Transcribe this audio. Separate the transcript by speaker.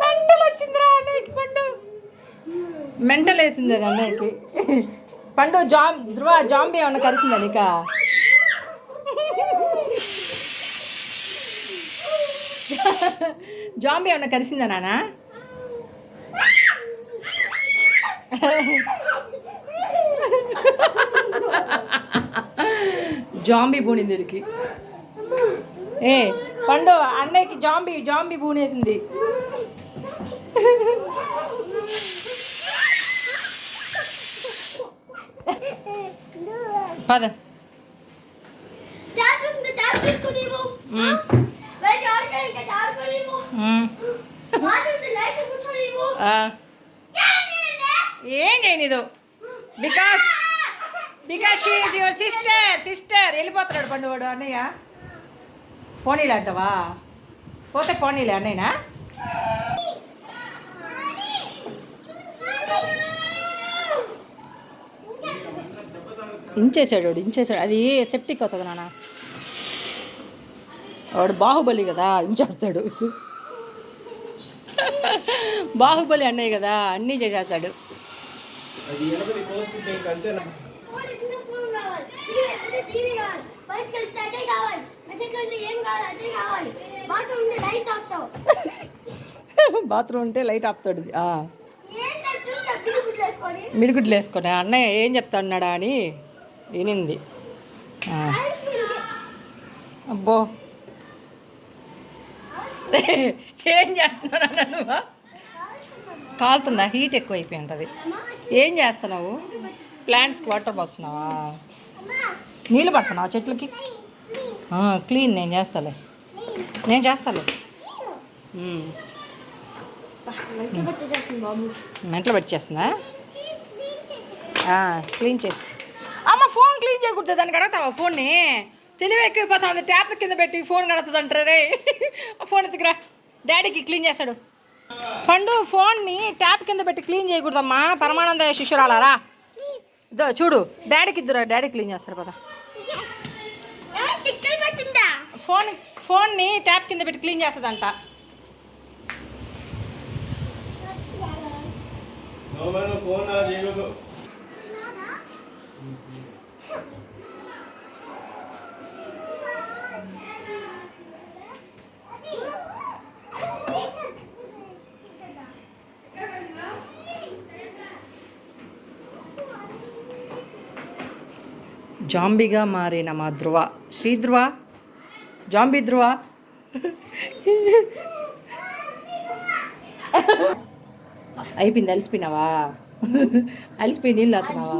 Speaker 1: Mental వచ్చిందిరా అన్నయ్యకి పండు. మెంటల్ వేసింది అది అన్నయ్యకి. పండు జాం ధ్రువ జాంబి ఏమన్నా కలిసింది నీక? జాంబి ఏమన్నా కలిసిందా నానా? జాంబి పోనింది ఏ పండు అన్నయ్యకి జాంబీ జాంబీ పూనేసింది పద.
Speaker 2: ఏం
Speaker 1: చేయనిదు because because she is your sister sister వెళ్ళిపోతున్నాడు పండు వాడు అన్నయ్య. పోనీలే అంటవా? పోతే పోనీలే అన్నయ్యనా? ఇంచేసాడు వాడు ఇంచేసాడు అది సెప్టిక్ అవుతుంది నాన్న. వాడు బాహుబలి కదా ఇంచేస్తాడు. బాహుబలి అన్నయ్య కదా అన్నీ చేసేస్తాడు.
Speaker 3: అది
Speaker 2: బాత్రూమ్ ఉంటే లైట్
Speaker 1: ఆపుతాడు. మిడిగుడ్లు వేసుకొని అన్నయ్య ఏం చెప్తాన్నాడా అని వినింది. అబ్బో. ఏం చేస్తున్నావు నువ్వు? కాలుతుందా? హీట్ ఎక్కువ అయిపోయి ఉంటుంది ఏం చేస్తున్నావు? ప్లాంట్స్కి వాటర్ పోస్తున్నావా? నీళ్ళు పడుతున్నావా చెట్లకి? క్లీన్ నేను చేస్తాలే. నేను చేస్తాలే. మెంటలు పెట్టేస్తుందా క్లీన్ చేసి. అమ్మ ఫోన్ క్లీన్ చేయకూడదు దానికి అడుగుతావా ఫోన్ని? తెలివి ఎక్కువైపోతా ఉంది ట్యాప్ కింద పెట్టి ఫోన్ కడుతుంది అంటారే ఫోన్ ఎత్తుకురా. డాడీకి క్లీన్ చేస్తాడు. పండు ఫోన్ని ట్యాప్ కింద పెట్టి క్లీన్ చేయకూడదమ్మా. పరమానంద శిష్యురాలారా ఇదో చూడు డాడీకి ఇద్దరు డాడీ క్లీన్ చేస్తాడు కదా? ఫోన్ ఫోన్ని ట్యాప్ కింద పెట్టి క్లీన్ చేస్తుందంట. జాంబీగా మారిన మా ధ్రువ. శ్రీ ధ్రువ. జాంబీ ధ్రువ. అయిపోయింది అలిసిపోయినావా? అలిసిపోయి నీళ్ళు అవుతున్నావా